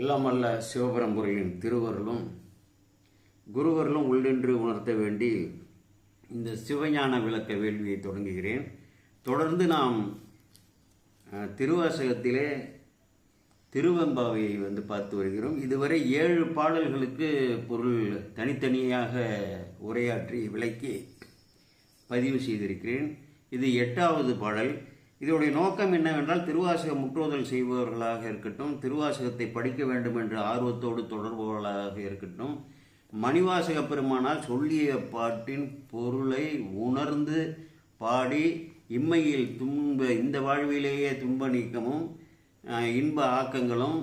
எல்லாம் அல்ல சிவபரம்புரையின் திருவருளும் குருவருளும் உள்ளென்று உணர்த்த வேண்டி இந்த சிவஞான விளக்க வேள்வியை தொடங்குகிறேன். தொடர்ந்து நாம் திருவாசகத்திலே திருவெம்பாவையை வந்து பார்த்து வருகிறோம். இதுவரை ஏழு பாடல்களுக்கு பொருள் தனித்தனியாக உரையாற்றி விளக்கி பதிவு செய்திருக்கிறேன். இது எட்டாவது பாடல். இதனுடைய நோக்கம் என்னவென்றால் திருவாசகம் முற்றோதல் செய்பவர்களாக இருக்கட்டும் திருவாசகத்தை படிக்க வேண்டும் என்ற ஆர்வத்தோடு தொடர்பவர்களாக இருக்கட்டும் மணிவாசக பெருமானால் சொல்லிய பாட்டின் பொருளை உணர்ந்து பாடி இம்மையில் துன்ப இந்த வாழ்விலேயே துன்ப நீக்கமும் இன்ப ஆக்கங்களும்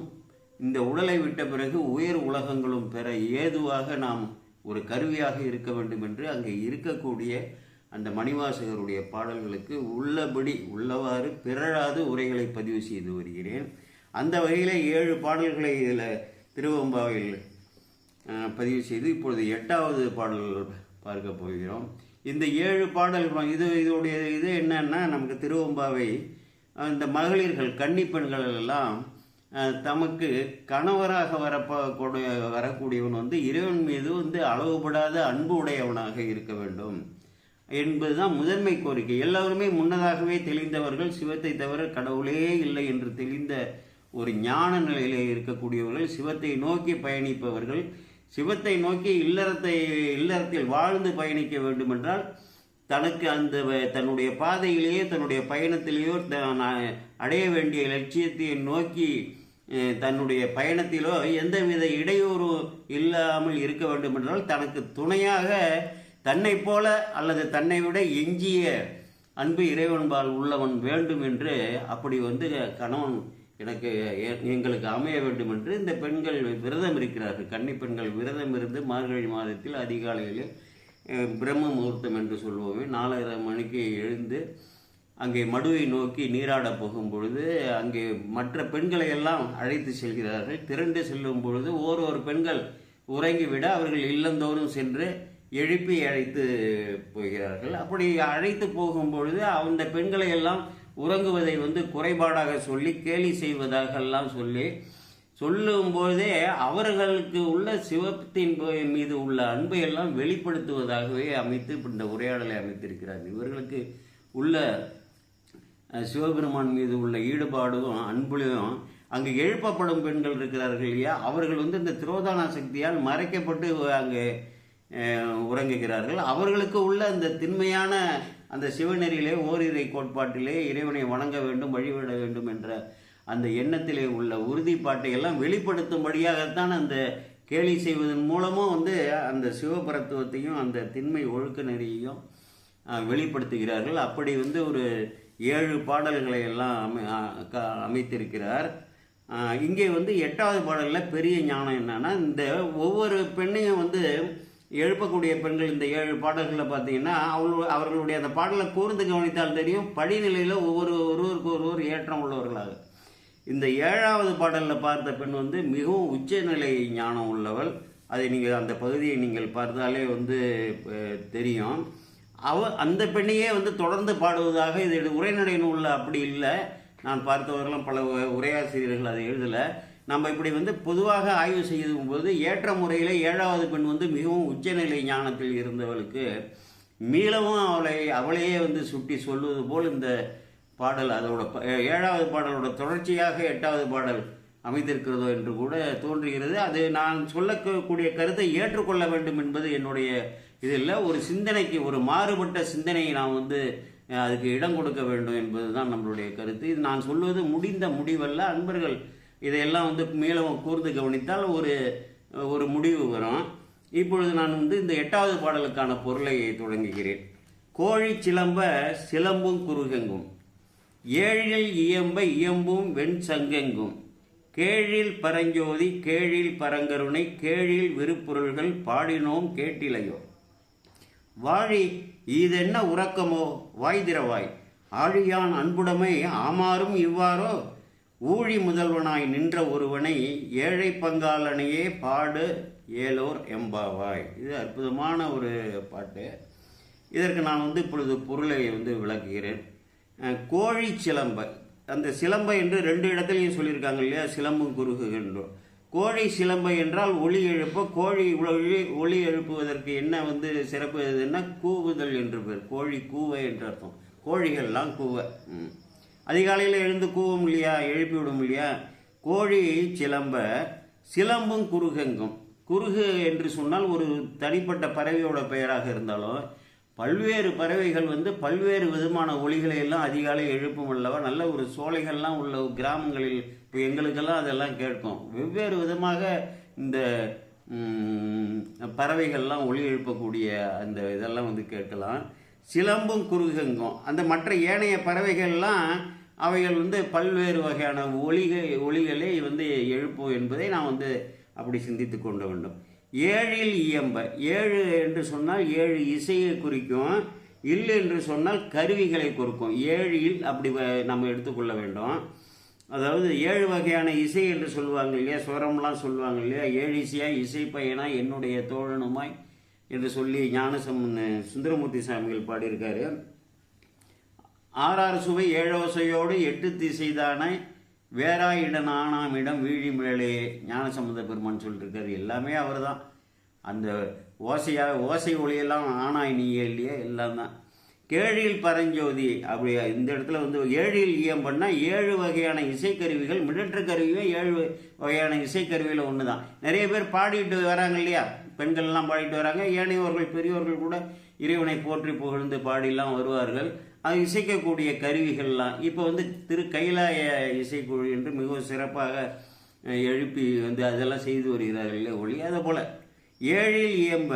இந்த உடலை விட்ட பிறகு உயர் உலகங்களும் பெற ஏதுவாக நாம் ஒரு கருவியாக இருக்க வேண்டும் என்று அங்கே இருக்கக்கூடிய அந்த மணிவாசகருடைய பாடல்களுக்கு உள்ளபடி உள்ளவாறு பிறழாது உரைகளை பதிவு செய்து வருகிறேன். அந்த வகையில் ஏழு பாடல்களை இதில் திருவம்பாவில் பதிவு செய்து இப்பொழுது எட்டாவது பாடல் பார்க்க போகிறோம். இந்த ஏழு பாடல்கள் இது இதோடைய இது என்னன்னா நமக்கு திருவம்பாவை இந்த மகளிர்கள் கன்னி பெண்கள் எல்லாம் தமக்கு கணவராக வரப்ப கூடிய வரக்கூடியவன் வந்து இறைவன் மீது வந்து அளவுபடாத அன்பு உடையவனாக இருக்க வேண்டும். என்பதுதான் முதன்மை கோரிக்கை. எல்லாருமே முன்னதாகவே தெளிந்தவர்கள் சிவத்தை தவிர கடவுளே இல்லை என்று தெளிந்த ஒரு ஞான நிலையிலே இருக்கக்கூடியவர்கள் சிவத்தை நோக்கி பயணிப்பவர்கள் சிவத்தை நோக்கி இல்லறத்தை இல்லறத்தில் வாழ்ந்து பயணிக்க வேண்டுமென்றால் தனக்கு அந்த வ- தன்னுடைய பாதையிலேயே தன்னுடைய பயணத்திலேயோ அடைய வேண்டிய லட்சியத்தை நோக்கி தன்னுடைய பயணத்திலோ எந்தவித இடையூறு இல்லாமல் இருக்க வேண்டுமென்றால் தனக்கு துணையாக தன்னை போல அல்லது தன்னை விட எஞ்சிய அன்பு இறைவன்பால் உள்ளவன் வேண்டும் என்று அப்படி வந்து கணவன் எனக்கு எ- எங்களுக்கு அமைய வேண்டும் என்று இந்த பெண்கள் விரதம் இருக்கிறார்கள். கன்னி பெண்கள் விரதம் இருந்து மார்கழி மாதத்தில் அதிகாலையில் பிரம்ம முகூர்த்தம் என்று சொல்வோமே நாலரை மணிக்கு எழுந்து அங்கே மடுவை நோக்கி நீராட போகும் பொழுது அங்கே மற்ற பெண்களை எல்லாம் அழைத்து செல்கிறார்கள். திரண்டு செல்லும் பொழுது ஓரொரு பெண்கள் உறங்கிவிட அவர்கள் இல்லந்தோறும் சென்று எழுப்பி அழைத்து போகிறார்கள். அப்படி அழைத்து போகும்பொழுது அந்த பெண்களை எல்லாம் உறங்குவதை வந்து குறைபாடாக சொல்லி கேலி செய்வதாக எல்லாம் சொல்லி சொல்லும்போதே அவர்களுக்கு உள்ள சிவத்தின் மீது உள்ள அன்பை எல்லாம் வெளிப்படுத்துவதாகவே அமைத்து இந்த உரையாடலை அமைத்திருக்கிறார். இவர்களுக்கு உள்ள சிவபெருமான் மீது உள்ள ஈடுபாடும் அன்புலையும் அங்கு எழுப்பப்படும் பெண்கள் இருக்கிறார்கள் இல்லையா? அவர்கள் வந்து இந்த திரோதான சக்தியால் மறைக்கப்பட்டு அங்கே உறங்குகிறார்கள். அவர்களுக்கு உள்ள அந்த திண்மையான அந்த சிவநெறியிலே ஓரிரை கோட்பாட்டிலே இறைவனை வணங்க வேண்டும் வழிபட வேண்டும் என்ற அந்த எண்ணத்திலே உள்ள உறுதிப்பாட்டை எல்லாம் வெளிப்படுத்தும்படியாகத்தான் அந்த கேலி செய்வதன் மூலமும் வந்து அந்த சிவபரத்துவத்தையும் அந்த திண்மை ஒழுக்க நெறியையும் வெளிப்படுத்துகிறார்கள். அப்படி வந்து ஒரு ஏழு பாடல்களை எல்லாம் அமை க- அமைத்திருக்கிறார். இங்கே வந்து எட்டாவது பாடலில் பெரிய ஞானம் என்னன்னா இந்த ஒவ்வொரு பெண்ணையும் வந்து எழுப்பக்கூடிய பெண்கள் இந்த ஏழு பாடல்களில் பார்த்தீங்கன்னா அவர்கள் அவர்களுடைய அந்த பாடலை கூர்ந்து கவனித்தால் தெரியும் படிநிலையில் ஒவ்வொரு ஒருவருக்கு ஒருவர் ஏற்றம் உள்ளவர்களாக. இந்த ஏழாவது பாடலில் பார்த்த பெண் வந்து மிகவும் உச்சநிலை ஞானம் உள்ளவள். அதை நீங்கள் அந்த பகுதியை நீங்கள் பார்த்தாலே வந்து தெரியும். அவ அந்த பெண்ணையே வந்து தொடர்ந்து பாடுவதாக இது உரைநடை நூலில் அப்படி இல்லை. நான் பார்த்தவர்களும் பல உரையாசிரியர்கள் அதை எழுதலை. நம்ம இப்படி வந்து பொதுவாக ஆய்வு செய்யும் போது ஏற்ற முறையில் ஏழாவது பெண் வந்து மிகவும் உச்சநிலை ஞானத்தில் இருந்தவளுக்கு மீளவும் அவளை அவளையே வந்து சுட்டி சொல்வது போல் இந்த பாடல் அதோட ப- ஏழாவது பாடலோட தொடர்ச்சியாக எட்டாவது பாடல் அமைந்திருக்கிறதோ என்று கூட தோன்றுகிறது. அது நான் சொல்லக்கூடிய கருத்தை ஏற்றுக்கொள்ள வேண்டும் என்பது என்னுடைய இதில். ஒரு சிந்தனைக்கு ஒரு மாறுபட்ட சிந்தனையை நான் வந்து அதுக்கு இடம் கொடுக்க வேண்டும் என்பதுதான் நம்மளுடைய கருத்து. இது நான் சொல்வது முடிந்த முடிவல்ல. அன்பர்கள் இதையெல்லாம் வந்து மேலும் கூர்ந்து கவனித்தால் ஒரு ஒரு முடிவு வரும். இப்பொழுது நான் வந்து இந்த எட்டாவது பாடலுக்கான பொருளை தொடங்குகிறேன். கோழி சிலம்ப சிலம்பும் குறுகெங்கும். ஏழில் இயம்ப இயம்பும் வெண் சங்கெங்கும். கேழில் பரஞ்சோதி கேழில் பரங்கருணை கேழில் விருப்பொருள்கள் பாடினோம் கேட்டிலையோ. வாழி இதென்ன உறக்கமோ? வாய் திறவாய். ஆழியான் அன்புடமை ஆமாறும் இவ்வாறோ? ஊழி முதல்வனாய் நின்ற ஒருவனை ஏழை பங்காளனையே பாடு ஏலோர் எம்பாவாய். இது அற்புதமான ஒரு பாட்டு. இதற்கு நான் வந்து இப்பொழுது பொருளை வந்து விளக்குகிறேன். கோழி சிலம்ப. அந்த சிலம்பை என்று ரெண்டு இடத்துலையும் சொல்லியிருக்காங்க இல்லையா? சிலம்பும் குறுகு என்றும் கோழி சிலம்பை என்றால் ஒளி எழுப்ப கோழி ஒளி ஒளி எழுப்புவதற்கு என்ன வந்து சிறப்பு? எதுன்னா கூவுதல் என்று பேர். கோழி கூவை என்று அர்த்தம். கோழிகள்லாம் கூவை. அதிகாலையில் எழுந்து கூவும் இல்லையா? எழுப்பி விடும் இல்லையா? கோழி சிலம்ப சிலம்பும் குறுகெங்கும். குறுகு என்று சொன்னால் ஒரு தனிப்பட்ட பறவையோட பெயராக இருந்தாலும் பல்வேறு பறவைகள் வந்து பல்வேறு விதமான ஒலிகளை எல்லாம் அதிகாலை எழுப்பும் அல்லவா? நல்ல ஒரு சோலைகள்லாம் உள்ள கிராமங்களில் இப்போ எங்களுக்கெல்லாம் அதெல்லாம் கேட்கும். வெவ்வேறு விதமாக இந்த பறவைகள்லாம் ஒலி எழுப்பக்கூடிய அந்த இதெல்லாம் வந்து கேட்கலாம். சிலம்பும் குருகெங்கும் அந்த மற்ற ஏனைய பறவைகள்லாம் அவைகள் வந்து பல்வேறு வகையான ஒளிகள் ஒளிகளை வந்து எழுப்பும் என்பதை நான் வந்து அப்படி சிந்தித்து கொள்ள வேண்டும் ஏழில் இயம்ப ஏழு என்று சொன்னால் ஏழு இசையை குறிக்கும் இல் என்று சொன்னால் கருவிகளை குறிக்கும். ஏழில் அப்படி நம்ம எடுத்துக்கொள்ள வேண்டும். அதாவது ஏழு வகையான இசை என்று சொல்லுவாங்க இல்லையா? சுவரம்லாம் சொல்லுவாங்க இல்லையா? ஏழு இசையா? இசை பையனா? என்னுடைய தோழனுமாய்? என்று சொல்லி ஞானசம் சுந்தரமூர்த்தி சாமிகள் பாடியிருக்காரு. ஆறாறு சுவை ஏழோசையோடு எட்டு திசைதான வேறாயிடன் ஆனாம் இடம் வீழி மிழலே ஞானசம்பந்த பெருமான் சொல்லியிருக்காரு எல்லாமே அவர்தான். அந்த ஓசையாக ஓசை ஒளியெல்லாம் ஆனாய் நீ இல்லையே எல்லாம் தான் கேழில் பரஞ்சோதி அப்படி இந்த இடத்துல வந்து ஏழில் ஈயம் பண்ணால் ஏழு வகையான இசைக்கருவிகள் மிடற்ற கருவியும் ஏழு வகையான இசைக்கருவியில் ஒன்று தான் நிறைய பேர் பாடிட்டு வராங்க இல்லையா? பெண்கள்லாம் பாடிட்டு வராங்க. ஏனையவர்கள் பெரியவர்கள் கூட இறைவனை போற்றி புகழ்ந்து பாடிலாம் வருவார்கள். அது இசைக்கக்கூடிய கருவிகள்லாம். இப்போ வந்து திரு கைலாய இசைக்குழு என்று மிகவும் சிறப்பாக எழுப்பி வந்து அதெல்லாம் செய்து வருகிறார்கள் இல்லையா ஒளி. அதை போல் ஏழில் இயம்ப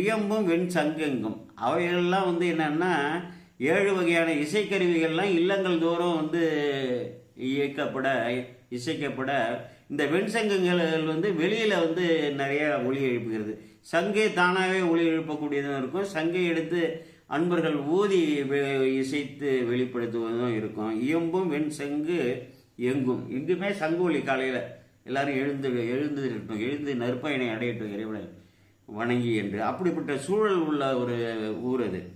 இயம்பும் வெண் சங்கெங்கும். அவைகள்லாம் வந்து என்னென்னா ஏழு வகையான இசைக்கருவிகள்லாம் இல்லங்கள் தோறும் வந்து இயக்கப்பட இசைக்கப்பட இந்த வெண் சங்கங்கள் வந்து வெளியில் வந்து நிறைய ஒளி எழுப்புகிறது. சங்கை தானாகவே ஒளி எழுப்பக்கூடியதும் இருக்கும். சங்கை எடுத்து அன்பர்கள் ஊதி இசைத்து வெளிப்படுத்துவதும் இருக்கும். இயம்பும் வெண் செங்கு எங்கும். எங்குமே சங்கு ஒளி காலையில் எல்லாரும் எழுந்து எழுந்து இருக்கட்டும் எழுந்து நற்பயனை அடையட்டும் இறைவனை வணங்கி என்று. அப்படிப்பட்ட சூழல் உள்ள ஒரு ஊர் அது.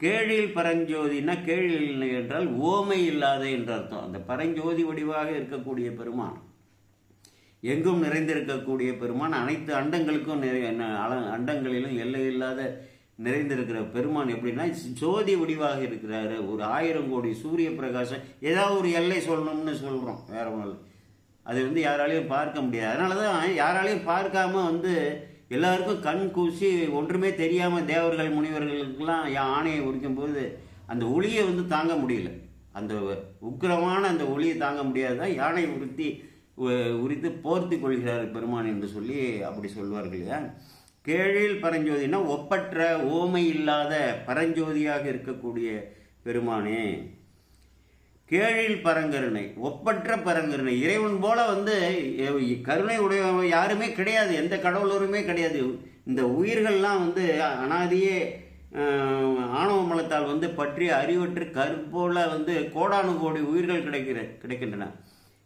கேழில் பரஞ்சோதினா கேழில் என்றால் ஓமை இல்லாத என்று அர்த்தம். அந்த பரஞ்சோதி வடிவாக இருக்கக்கூடிய பெருமான். எங்கும் நிறைந்திருக்கக்கூடிய பெருமான். அனைத்து அண்டங்களுக்கும் நிறை அல- அண்டங்களிலும் எல்லை இல்லாத நிறைந்திருக்கிற பெருமான் எப்படின்னா ஜோதி வடிவாக இருக்கிறாரு. ஒரு ஆயிரம் கோடி சூரிய பிரகாசம் ஏதாவது ஒரு எல்லை சொல்லணும்னு சொல்கிறோம் வேற ஒன்றும் இல்லை. அது வந்து யாராலையும் பார்க்க முடியாது. அதனால தான் யாராலையும் பார்க்காம வந்து எல்லாருக்கும் கண் கூசி ஒன்றுமே தெரியாமல் தேவர்கள் முனிவர்களுக்கெல்லாம் யா- ஆணையை உரிக்கும்போது அந்த ஒளியை வந்து தாங்க முடியல. அந்த உக்கிரமான அந்த ஒளியை தாங்க முடியாதான் யானை உறுத்தி உ- உரித்து போர்த்தி கொள்கிறார் பெருமான் என்று சொல்லி அப்படி சொல்வார்கள் இல்லையா? கேழில் பரஞ்சோதினா ஒப்பற்ற ஓமை இல்லாத பரஞ்சோதியாக இருக்கக்கூடிய பெருமானே. கேழில் பரங்கருணை ஒப்பற்ற பரங்கருணை. இறைவன் போல வந்து கருணை உடையவன் யாருமே கிடையாது எந்த கடவுளருமே கிடையாது. இந்த உயிர்கள்லாம் வந்து அனாதியே ஆஹ், ஆணவ மலத்தால் வந்து பற்றி அறிவற்று கற்போல வந்து கோடானு கோடி உயிர்கள் கிடைக்கிற கிடைக்கின்றன.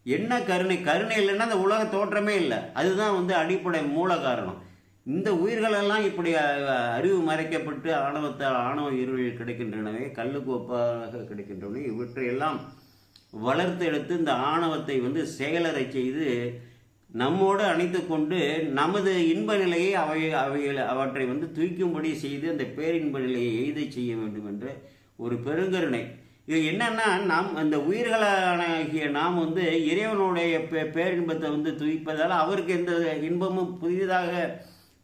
என்ன கருணை? கருணை இல்லைன்னா அந்த உலக தோற்றமே இல்லை. அதுதான் வந்து அடிப்படை மூல காரணம். இந்த உயிர்களெல்லாம் இப்படி அறிவு மறைக்கப்பட்டு ஆணவத்தால் ஆணவ உயிர்கள் கிடைக்கின்றனவே கல்லுக்கு ஒப்பாக கிடைக்கின்றன இவற்றையெல்லாம் வளர்த்து எடுத்து இந்த ஆணவத்தை வந்து செயலரை செய்து நம்மோடு அணைத்து கொண்டு நமது இன்ப நிலையை அவை அவைகள் அவற்றை வந்து தூக்கும்படி செய்து அந்த பேரின்ப நிலையை எய்தை செய்ய வேண்டும் என்ற ஒரு பெருங்கருணை. இது என்னன்னா நாம் அந்த உயிர்களாகிய நாம் வந்து இறைவனுடைய பே பேரின்பத்தை வந்து துய்ப்பதால் அவருக்கு எந்த இன்பமும் புதிதாக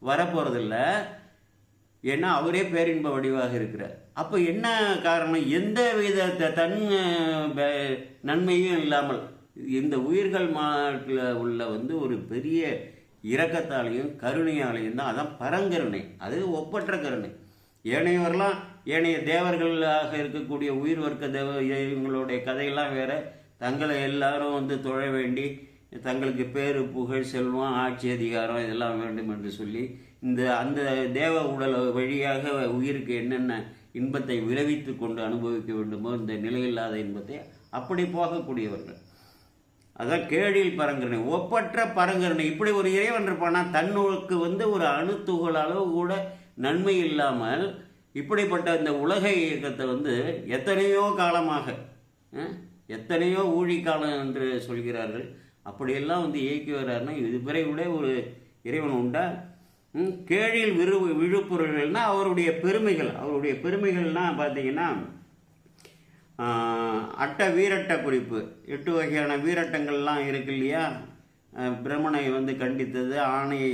வரப்போகிறதில்ல ஏன்னா அவரே பேரின்ப வடிவாக இருக்கிறார். அப்போ என்ன காரணம்? எந்த வித தன் நன்மையும் இல்லாமல் இந்த உயிர்கள் மாட்டில் உள்ள வந்து ஒரு பெரிய இரக்கத்தாலையும் கருணையாலையும் தான் அதான் பரங்கருணை. அது ஒப்பற்ற கருணை. ஏனையவரெல்லாம் ஏனைய தேவர்களாக இருக்கக்கூடிய உயிர் வர்க்க தேவ இவங்களுடைய கதையெல்லாம் வேற. தங்களை எல்லாரும் வந்து தொழ வேண்டி தங்களுக்கு பேர் புகழ் செல்வம் ஆட்சி அதிகாரம் இதெல்லாம் வேண்டும் என்று சொல்லி இந்த அந்த தேவ உடல் வழியாக உயிருக்கு என்னென்ன இன்பத்தை விளைவித்து கொண்டு அனுபவிக்க வேண்டுமோ இந்த நிலையில்லாத இன்பத்தை அப்படி போகக்கூடியவர்கள். அதான் கேடில் பரங்கரணை. ஒப்பற்ற பரங்கரணை. இப்படி ஒரு இறைவன் இருப்பானா? தன்னுக்கு வந்து ஒரு அணுத்துகள் அளவு கூட நன்மை இல்லாமல் இப்படிப்பட்ட இந்த உலக இயக்கத்தை வந்து எத்தனையோ காலமாக எத்தனையோ ஊழிக்காலம் என்று சொல்கிறார்கள். அப்படியெல்லாம் வந்து இயக்கி வர்றாருன்னா இதுவரை விட ஒரு இறைவன் உண்டா? கேழில் விரு விழுப்புரல்கள்னா அவருடைய பெருமைகள். அவருடைய பெருமைகள்னா பார்த்தீங்கன்னா அட்ட வீரட்ட குறிப்பு. எட்டு வகையான வீரட்டங்கள்லாம் இருக்கு இல்லையா? பிரம்மனை வந்து கண்டித்தது ஆணையை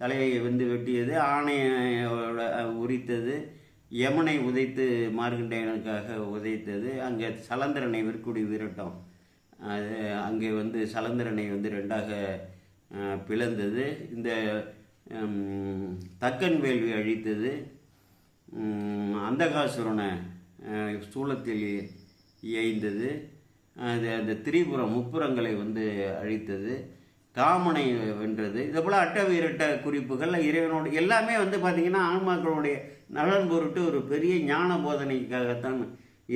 தலையை வந்து வெட்டியது ஆணையோட உரித்தது யமனை உதைத்து மார்கண்டேயனுக்காக உதைத்தது அங்கே சலந்திரனை விற்குடி வீரட்டம். அது அங்கே வந்து சலந்திரனை வந்து ரெண்டாக பிளந்தது. இந்த தக்கன் வேள்வி அழித்தது. அந்தகாசுரனை சூளத்தில் சூலத்தில் அது அந்த திரிபுரம் முப்புறங்களை வந்து அழித்தது. காமனை வென்றது. இதை போல் அட்ட வீரட்ட குறிப்புகள் இறைவனோட எல்லாமே வந்து பார்த்திங்கன்னா ஆன்மாக்களுடைய நலன் பொருட்டு ஒரு பெரிய ஞான போதனைக்காகத்தான்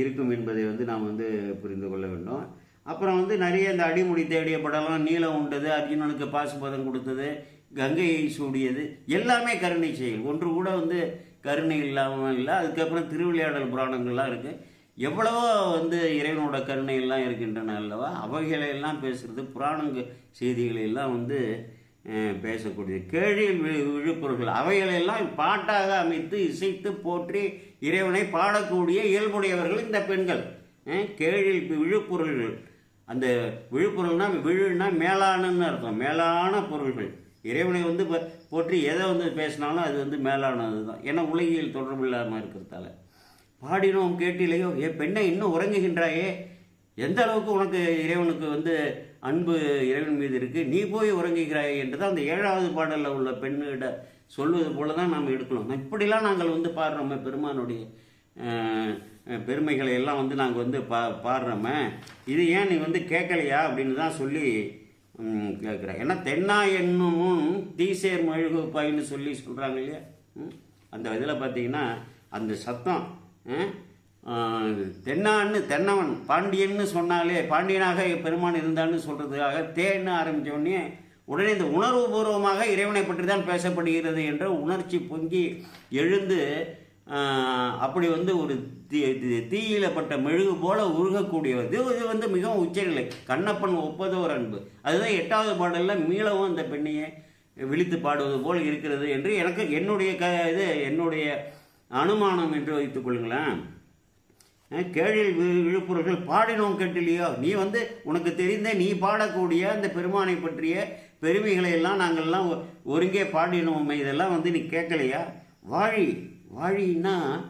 இருக்கும் என்பதை வந்து நாம் வந்து புரிந்து கொள்ள வேண்டும். அப்புறம் வந்து நிறைய இந்த அடிமுடி தேடிய படம்லாம் நீளம் உண்டது அர்ஜுனனுக்கு பாசுபதம் கொடுத்தது கங்கையை சூடியது எல்லாமே கருணை செயல். ஒன்று கூட வந்து கருணை இல்லாமல் இல்லை அதுக்கப்புறம் திருவிளையாடல் புராணங்கள்லாம் இருக்குது எவ்வளவோ வந்து இறைவனோட கருணை எல்லாம் இருக்கின்றன அல்லவா? அவைகளை எல்லாம் புராணங்க செய்திகளையெல்லாம் வந்து அஹ், பேசக்கூடியது. கேழில் வி- அவைகளையெல்லாம் பாட்டாக அமைத்து இசைத்து போற்றி இறைவனை பாடக்கூடிய இயல்புடையவர்கள் இந்த பெண்கள். கேழில் விழுப்பொருள்கள் அந்த விழுப்பொருள்னா விழுன்னா மேலானன்னு அர்த்தம். மேலான பொருள்கள். இறைவனை வந்து ப- போற்றி எதை வந்து பேசினாலும் அது வந்து மேலானது தான் ஏன்னா உலகியல் தொடர்பு இல்லாமல் இருக்கிறதால. பாடினோம் கேட்டிலையோ ஏ பெண்ணை இன்னும் உறங்குகின்றாயே? எந்த அளவுக்கு உனக்கு இறைவனுக்கு வந்து அன்பு இறைவன் மீது இருக்குது நீ போய் உறங்குகிறாய்? என்று தான் அந்த ஏழாவது பாடலில் உள்ள பெண்ணிட சொல்வது போல தான் நாம் எடுக்கணும். இப்படிலாம் நாங்கள் வந்து பாடுறோம் பெருமானுடைய பெருமைகளை எல்லாம் வந்து நாங்கள் வந்து பா பாடுறோமே. இது ஏன் நீ வந்து கேட்கலையா அப்படின்னு தான் சொல்லி கேட்குறேன். ஏன்னா தென்னா என்னும் தீசேர் மழுகு பாயின்னு சொல்லி சொல்கிறாங்க இல்லையா? ம்? அந்த இதில் பார்த்தீங்கன்னா அந்த சத்தம் தென்னான்னு தென்னவன் பாண்டியன்னு சொன்னாலே பாண்டியனாக பெருமான் இருந்தான்னு சொல்கிறதுக்காக தேன்னு ஆரம்பிச்ச உடனே உடனே இந்த உணர்வுபூர்வமாக இறைவனை பற்றி தான் பேசப்படுகிறது என்ற உணர்ச்சி பொங்கி எழுந்து அப்படி வந்து ஒரு தீ தீ- தீயிலப்பட்ட மெழுகு போல உருகக்கூடியவர். இது வந்து மிகவும் உச்சநிலை. கண்ணப்பன் ஒப்பதோர் அன்பு. அதுதான் எட்டாவது பாடலில் மீளவும் அந்த பெண்ணையே விழித்து பாடுவது போல் இருக்கிறது என்று எனக்கு என்னுடைய க இது என்னுடைய அனுமானம் என்று வைத்துக் கொள்ளுங்களேன். கேழில் விழுப்புரர்கள் பாடினோம் கேட்டிலையோ நீ வந்து உனக்கு தெரிந்த நீ பாடக்கூடிய அந்த பெருமானை பற்றிய பெருமைகளை எல்லாம் நாங்கள்லாம் ஒ- ஒருங்கே பாடினோம். இதெல்லாம் வந்து நீ கேட்கலையா? வாழி. வாழின்னா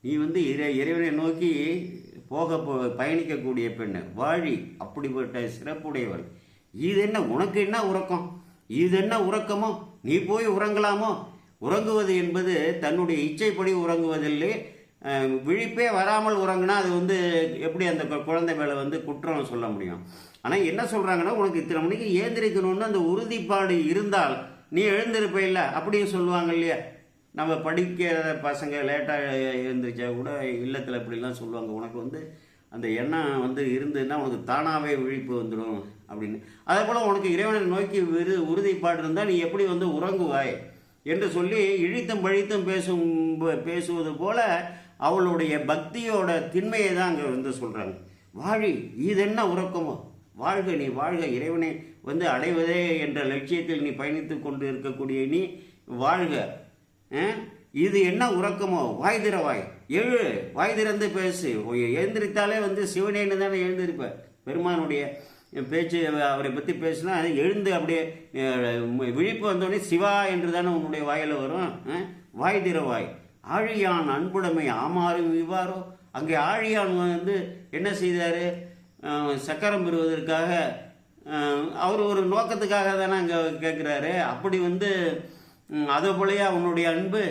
நீ வந்து இறை இறைவனை நோக்கி போக போ- பயணிக்கக்கூடிய பெண்ணு. வாழி அப்படிப்பட்ட சிறப்புடையவள். இது என்ன உனக்கு என்ன உறக்கம்? இது என்ன உறக்கமோ? நீ போய் உறங்கலாமோ? உறங்குவது என்பது தன்னுடைய இச்சைப்படி உறங்குவதில்லை. விழிப்பே வராமல் உறங்குனா அது வந்து எப்படி அந்த குழந்தை மேலே வந்து குற்றம் சொல்ல முடியும்? ஆனால் என்ன சொல்கிறாங்கன்னா உனக்கு இத்தனை மணிக்கு ஏந்திரிக்கணும்னு அந்த உறுதிப்பாடு இருந்தால் நீ எழுந்திருப்ப இல்லை அப்படியும் சொல்லுவாங்க இல்லையா? நம்ம படிக்கிற பசங்க லேட்டாக எழுந்திரிச்சா கூட இல்லத்தில் இப்படிலாம் சொல்லுவாங்க. உனக்கு வந்து அந்த எண்ணம் வந்து இருந்ததுன்னா உனக்கு தானாகவே விழிப்பு வந்துடும் அப்படின்னு. அதே போல் உனக்கு இறைவனை நோக்கி விரு உறுதிப்பாடு இருந்தால் நீ எப்படி வந்து உறங்குவாய் என்று சொல்லி இழித்தும் பழித்தும் பேசும் பேசுவது போல அவளுடைய பக்தியோட திண்மையை தான் அங்கே வந்து சொல்கிறாங்க வாழி இது என்ன உறக்கமோ? வாழ்க நீ வாழ்க இறைவனை வந்து அடைவதே என்ற லட்சியத்தில் நீ பயணித்து கொண்டு இருக்கக்கூடிய நீ வாழ்க. இது என்ன உறக்கமோ? வாய் திறவாய் எழு. வாய் திறந்து பேசு. எழுந்திருத்தாலே வந்து சிவனேன்னு தானே எழுந்திருப்ப பெருமானுடைய பேச்சு அவரை பற்றி பேசினா எழுந்து அப்படியே விழிப்பு வந்தோடனே சிவா என்று தானே உன்னுடைய வாயில் வரும். வாய் திறவாய் ஆழியான் அன்புடைமை ஆமாறும் இவ்வாறோ? அங்கே ஆழியான் வந்து என்ன செய்தார்? சக்கரம் பெறுவதற்காக அவர் ஒரு நோக்கத்துக்காக தானே அங்கே கேட்குறாரு அப்படி வந்து அதை போலயே அவனுடைய அன்பு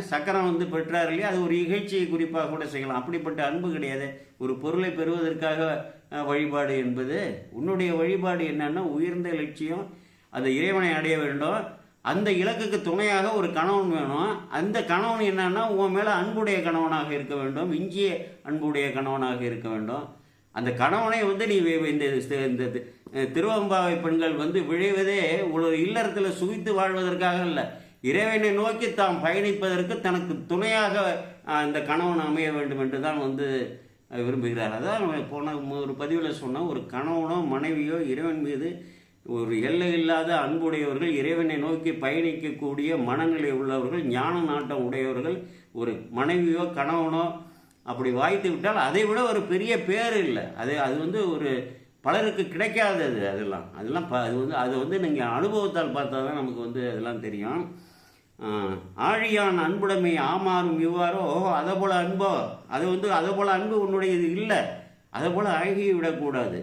சக்கரம் வந்து பெற்றார் இல்லையா? அது ஒரு இகழ்ச்சியை குறிப்பாக கூட செய்யலாம். அப்படிப்பட்ட அன்பு கிடையாது. ஒரு பொருளை பெறுவதற்காக வழிபாடு என்பது. உன்னுடைய வழிபாடு என்னன்னா உயர்ந்த லட்சியம் அந்த இறைவனை அடைய வேண்டும். அந்த இலக்குக்கு துணையாக ஒரு கணவன் வேணும். அந்த கணவன் என்னன்னா உன் மேலே அன்புடைய கணவனாக இருக்க வேண்டும். இஞ்சிய அன்புடைய கணவனாக இருக்க வேண்டும். அந்த கணவனை வந்து நீ இந்த திருவம்பாவை பெண்கள் வந்து விழைவதே ஒரு இல்லறத்தில் சுகித்து வாழ்வதற்காக அல்ல. இறைவனை நோக்கி தாம் பயணிப்பதற்கு தனக்கு துணையாக அந்த கணவன் அமைய வேண்டும் என்று தான் வந்து விரும்புகிறார். அதான் போன ஒரு பதிவில் சொன்ன ஒரு கணவனோ மனைவியோ இறைவன் மீது ஒரு எல்லை இல்லாத அன்புடையவர்கள் இறைவனை நோக்கி பயணிக்கக்கூடிய மனநிலை உள்ளவர்கள் ஞான நாட்டம் உடையவர்கள் ஒரு மனைவியோ கணவனோ அப்படி வாய்த்து விட்டால் அதை விட ஒரு பெரிய பேர் இல்லை. அது அது வந்து ஒரு பலருக்கு கிடைக்காது அது அதெல்லாம். அதெல்லாம் ப அது வந்து அது வந்து நீங்கள் அனுபவத்தால் பார்த்தா தான் நமக்கு வந்து அதெல்லாம் தெரியும். ஆழியான் அன்புடைமை ஆமாறும் இவ்வாறோ அதை போல் அன்போ அது வந்து அதை போல் அன்பு உன்னுடையது இல்லை. அதை போல் அழகி விடக்கூடாது.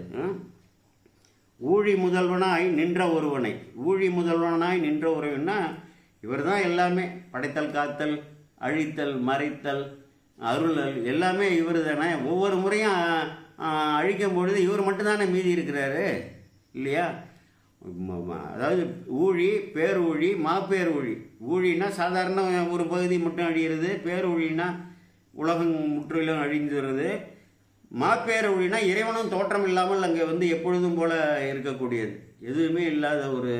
ஊழி முதல்வனாய் நின்ற ஒருவனை ஊழி முதல்வனாய் நின்ற ஒருவன்னா இவர் தான் எல்லாமே. படைத்தல் காத்தல் அழித்தல் மறைத்தல் அருளல் எல்லாமே இவர் தானே ஒவ்வொரு முறையும் அழிக்கும் பொழுது இவர் மட்டும்தானே மீதி இருக்கிறாரு? இல்லையா? அதாவது ஊழி பேரூழி மாப்பேர் ஊழி. ஊழினா சாதாரண ஒரு பகுதி மட்டும் அழிகிறது பேரூழினா உலகம் முற்றிலும் அழிந்துறது மாப்பேர் ஒளினா இறைவனும் தோற்றம் இல்லாமல் அங்கே வந்து எப்பொழுதும் போல இருக்கக்கூடியது. எதுவுமே இல்லாத ஒரு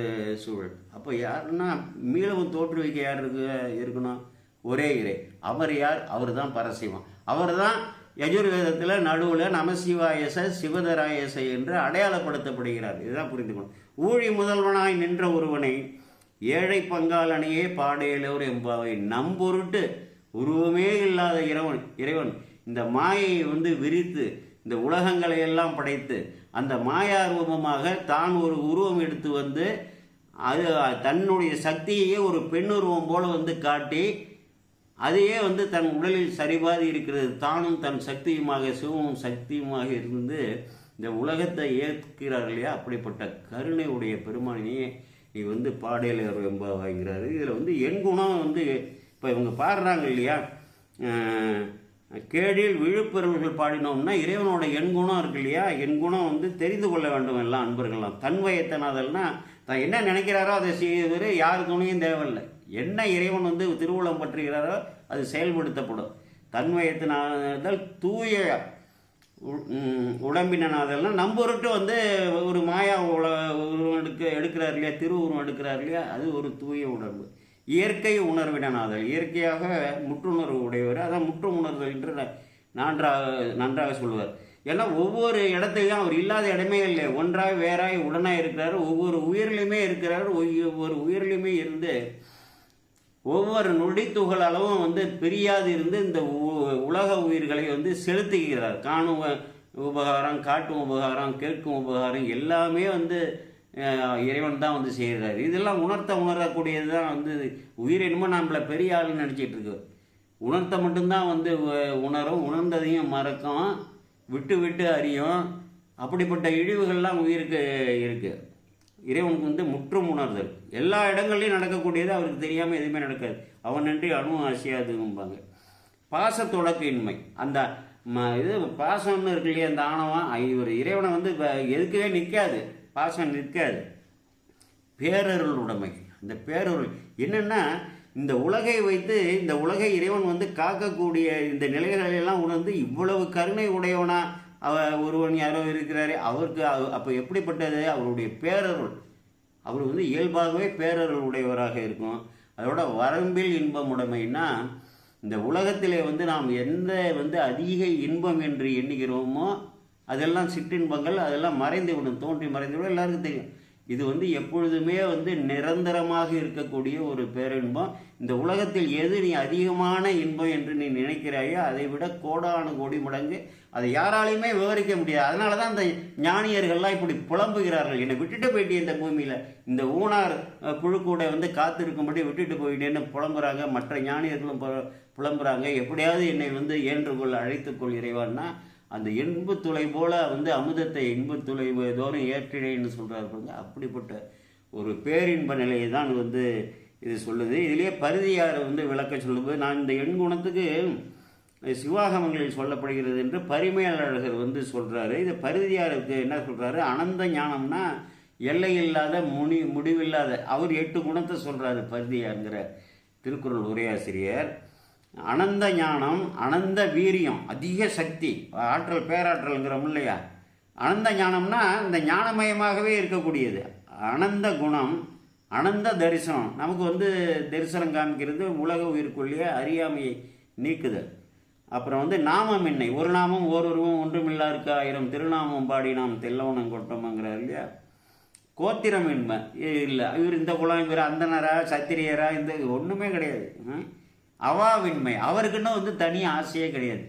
சூழல். அப்போ யாருன்னா மீளவும் தோற்றுவிக்க யார் இருக்கு இருக்கணும்? ஒரே இறை. அவர் யார்? அவர் தான் பரசிவம். அவர் தான் யஜுர்வேதத்தில் நடுவில் நமசிவாயச சிவதராயச என்று அடையாளப்படுத்தப்படுகிறார். இதுதான் புரிந்துக்கணும். ஊழி முதல்வனாய் நின்ற ஒருவனை ஏழை பங்காளனையே பாடையிலவர் எம்பாவை நம்பொருட்டு உருவமே இல்லாத இறைவன் இறைவன். இந்த மாயையை வந்து விரித்து இந்த உலகங்களை எல்லாம் படைத்து அந்த மாயா ரூபமாக தான் ஒரு உருவம் எடுத்து வந்து அது தன்னுடைய சக்தியையே ஒரு பெண்ணுருவம் போல வந்து காட்டி அதையே வந்து தன் உடலில் சரிபாதி இருக்கிறது. தானும் தன் சக்தியுமாக சிவமும் சக்தியுமாக இருந்து இந்த உலகத்தை ஏற்கிறார் இல்லையா? அப்படிப்பட்ட கருணை உடைய பெருமானியே நீ வந்து பாடையிலர் எம்பாவாங்கிறாரு இதில் வந்து என் குணம் வந்து இப்போ இவங்க பாடுறாங்க இல்லையா? கேடில் விழுப்பெருவர்கள் பாடினோம்னா இறைவனோட என் குணம் இருக்கு இல்லையா? என் குணம் வந்து தெரிந்து கொள்ள வேண்டும் எல்லாம் அன்பர்கள்லாம். தன்வயத்தனாதல்னா தான் என்ன நினைக்கிறாரோ அதை செய்வது யார் துணையும் தேவையில்லை. என்ன இறைவன் வந்து திருவுளம் பற்றுகிறாரோ அது செயல்படுத்தப்படும். தன்மயத்தினால் தூய உ- ம், வந்து ஒரு மாயா உல உருவம் எடுக்க எடுக்கிறார் இல்லையா? திருவுருவம் எடுக்கிறார் இல்லையா? அது ஒரு தூய உடம்பு. இயற்கை உணர்வினனாதல். இயற்கையாக முற்றுணர்வு உடையவர். அதான் முற்று உணர்வு என்று ந- நன்றாக நன்றாக சொல்லுவார் ஏன்னா ஒவ்வொரு இடத்தையும் அவர் இல்லாத இடமே இல்லை. ஒன்றாய் வேறாய் உடனாக இருக்கிறார். ஒவ்வொரு உயிரிலுமே இருக்கிறார். ஒவ்வொரு உயிரிலுமே இருந்து ஒவ்வொரு நொடித்துகள் அளவும் வந்து பிரியாது இருந்து இந்த உ- உலக உயிர்களை வந்து செலுத்துகிறார். காணும் உபகாரம் காட்டும் உபகாரம் கேட்கும் உபகாரம் எல்லாமே வந்து இறைவன் தான் வந்து செய்கிறார். இதெல்லாம் உணர்த்த உணரக்கூடியது தான் வந்து உயிர் என்னமோ நம்மளை பெரிய ஆளுன்னு நினச்சிட்டு இருக்கு. உணர்த்த மட்டும்தான் வந்து உணரும் உணர்ந்ததையும் மறக்கும் விட்டு விட்டு அறியும். அப்படிப்பட்ட இழிவுகள்லாம் உயிருக்கு இருக்குது இறைவனுக்கு வந்து முற்றும் உணர்தல் எல்லா இடங்கள்லையும் நடக்கக்கூடியது அவருக்கு தெரியாமல் எதுவுமே நடக்காது. அவன் நன்றி அணுவும் அசையாதும்பாங்க பாச தொடக்கின்மை. அந்த ம இது பாசம்னு இருக்கு இல்லையா அந்த ஆணவம்? இவர் இறைவனை வந்து வ- எதுக்கவே நிற்காது. பாசம் நிற்காது. பேரருள் உடைமை. அந்த பேரருள். என்னென்னா இந்த உலகை வைத்து இந்த உலகை இறைவன் வந்து காக்கக்கூடிய இந்த நிலைகளை எல்லாம் உணர்ந்து இவ்வளவு கருணை உடையவனா? அவர் ஒருவன் யாரோ இருக்கிறாரே அவருக்கு அவ- அப்போ எப்படிப்பட்டது? அவருடைய பேரருள். அவர் வந்து இயல்பாகவே பேரருள் உடையவராக இருக்கும். அதோட வரம்பில் இன்பம் உடைமைன்னா இந்த உலகத்திலே வந்து நாம் எந்த வந்து அதிக இன்பம் என்று எண்ணுகிறோமோ அதெல்லாம் சிற்றின்பங்கள் அதெல்லாம் மறைந்து விடும் தோன்றி மறைந்து விடும் எல்லாருக்கும் தெரியும். இது வந்து எப்பொழுதுமே வந்து நிரந்தரமாக இருக்கக்கூடிய ஒரு பேரின்பம். இந்த உலகத்தில் எது நீ அதிகமான இன்பம் என்று நீ நினைக்கிறாயோ அதை விட கோடானு கோடி மடங்கு அதை யாராலையுமே விவரிக்க முடியாது. அதனால தான் அந்த ஞானியர்கள்லாம் இப்படி புலம்புகிறார்கள். என்னை விட்டுட்டு போயிட்டே இந்த பூமியில். இந்த ஊனார் புழுக்கூட வந்து காத்திருக்கும்படி விட்டுட்டு போயிட்டேன்னு புலம்புறாங்க. மற்ற ஞானியர்களும் புலம்புறாங்க. எப்படியாவது என்னை வந்து ஏன்றுகொள் அழைத்துக்கொள் இறைவான்னா அந்த இன்பத் துளை போல வந்து அமுதத்தை இன்புத்துளை தோறும் ஏற்றினேன்னு சொல்கிறார் பாருங்க. அப்படிப்பட்ட ஒரு பேரின்ப நிலையை தான் வந்து இது சொல்லுது. இதுலேயே பரிதியார் வந்து விளக்க சொல்லும்போது நான் இந்த எண் குணத்துக்கு சிவாகமங்களில் சொல்லப்படுகிறது என்று பரிமையாளர்கள் வந்து சொல்கிறாரு இது பருதியாருக்கு என்ன சொல்கிறாரு அனந்த ஞானம்னா எல்லை இல்லாத முனி முடிவில்லாத அவர் எட்டு குணத்தை சொல்கிறாரு பரிதியாருங்கிற திருக்குறள் உரையாசிரியர். அனந்த ஞானம் அனந்த வீரியம் அதிக சக்தி. ஆற்றல் பேராற்றல்ங்கிறோம் இல்லையா? அனந்த ஞானம்னா இந்த ஞானமயமாகவே இருக்கக்கூடியது. அனந்த குணம் அனந்த தரிசனம். நமக்கு வந்து தரிசனம் காமிக்கிறது உலக உயிர்க்குள்ளேயே அறியாமையை நீக்குதல் அப்புறம் வந்து நாமமின்மை. ஒரு நாமம் ஓரொருவம் ஒன்றுமில்லாருக்கு ஆயிரம் திருநாமம் பாடி நாம் தெல்லவனம் கொட்டோமங்கிறார் இல்லையா? கோத்திரமின்மை. இல்லை. இவர் இந்த குலம் இவர் அந்தனரா சத்திரியரா இந்த ஒன்றுமே கிடையாது. ம்? அவாவின்மை. அவருக்குன்னு வந்து தனி ஆசையே கிடையாது.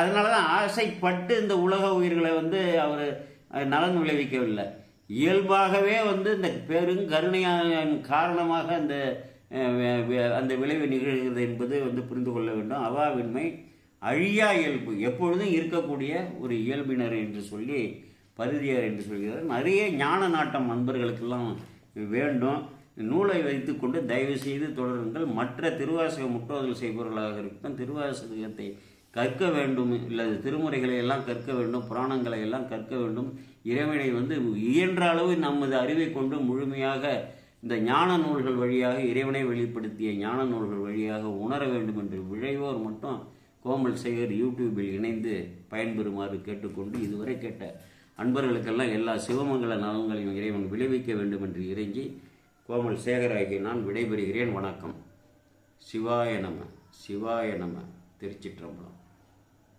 அதனால தான் ஆசைப்பட்டு இந்த உலக உயிர்களை வந்து அவர் நலன் விளைவிக்கவில்லை. இயல்பாகவே வந்து இந்த பெரும் கருணையான காரணமாக அந்த அந்த விளைவு நிகழ்கிறது என்பது வந்து புரிந்து கொள்ள வேண்டும். அவாவின்மை அழியா இயல்பு. எப்பொழுதும் இருக்கக்கூடிய ஒரு இயல்பினர் என்று சொல்லி பருதியார் என்று சொல்கிறார். நிறைய ஞான நாட்டம் நண்பர்களுக்கெல்லாம் வேண்டும். நூலை வைத்துக்கொண்டு தயவு செய்து தொடருங்கள். மற்ற திருவாசக முற்றோதல் செய்பவர்களாக இருக்கும் திருவாசகத்தை கற்க வேண்டும். இல்லது திருமுறைகளை எல்லாம் கற்க வேண்டும் புராணங்களை எல்லாம் கற்க வேண்டும். இறைவனை வந்து இயன்ற அளவு நமது அறிவை கொண்டு முழுமையாக இந்த ஞான நூல்கள் வழியாக இறைவனை வெளிப்படுத்திய ஞான நூல்கள் வழியாக உணர வேண்டும் என்று விழைவோர் மட்டும் கோமல் சேகர் யூடியூபில் இணைந்து பயன்பெறுமாறு கேட்டுக்கொண்டு இதுவரை கேட்ட அன்பர்களுக்கெல்லாம் எல்லா சிவமங்கல நலன்களையும் இறைவன் விளைவிக்க வேண்டும் என்று இறைஞ்சி கோமல் சேகர் ஆகிய நான் விடைபெறுகிறேன். வணக்கம். சிவாய நம சிவாய நம திருச்சிற்றம்பலம்.